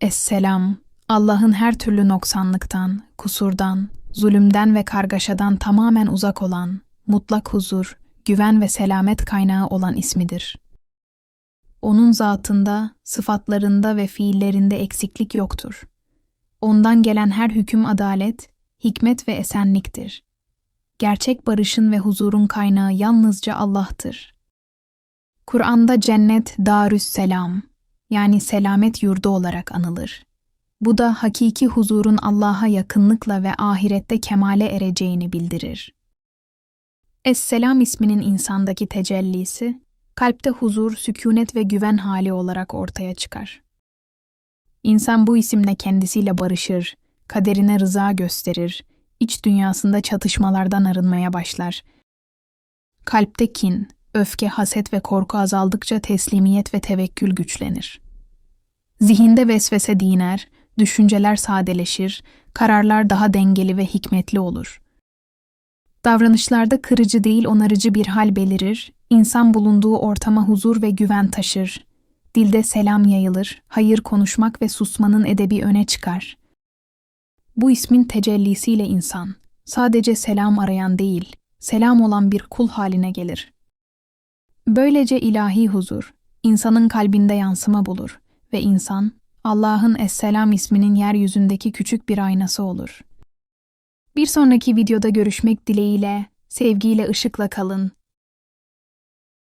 Esselam, Allah'ın her türlü noksanlıktan, kusurdan, zulümden ve kargaşadan tamamen uzak olan, mutlak huzur, güven ve selamet kaynağı olan ismidir. Onun zatında, sıfatlarında ve fiillerinde eksiklik yoktur. Ondan gelen her hüküm adalet, hikmet ve esenliktir. Gerçek barışın ve huzurun kaynağı yalnızca Allah'tır. Kur'an'da cennet Darüs Selam yani selamet yurdu olarak anılır. Bu da hakiki huzurun Allah'a yakınlıkla ve ahirette kemale ereceğini bildirir. Es-Selam isminin insandaki tecellisi, kalpte huzur, sükunet ve güven hali olarak ortaya çıkar. İnsan bu isimle kendisiyle barışır, kaderine rıza gösterir, iç dünyasında çatışmalardan arınmaya başlar. Kalpte kin, öfke, haset ve korku azaldıkça teslimiyet ve tevekkül güçlenir. Zihinde vesvese diner, düşünceler sadeleşir, kararlar daha dengeli ve hikmetli olur. Davranışlarda kırıcı değil onarıcı bir hal belirir, insan bulunduğu ortama huzur ve güven taşır. Dilde selam yayılır, hayır konuşmak ve susmanın edebi öne çıkar. Bu ismin tecellisiyle insan, sadece selam arayan değil, selam olan bir kul haline gelir. Böylece ilahi huzur, insanın kalbinde yansıma bulur ve insan, Allah'ın Esselam isminin yeryüzündeki küçük bir aynası olur. Bir sonraki videoda görüşmek dileğiyle, sevgiyle ışıkla kalın,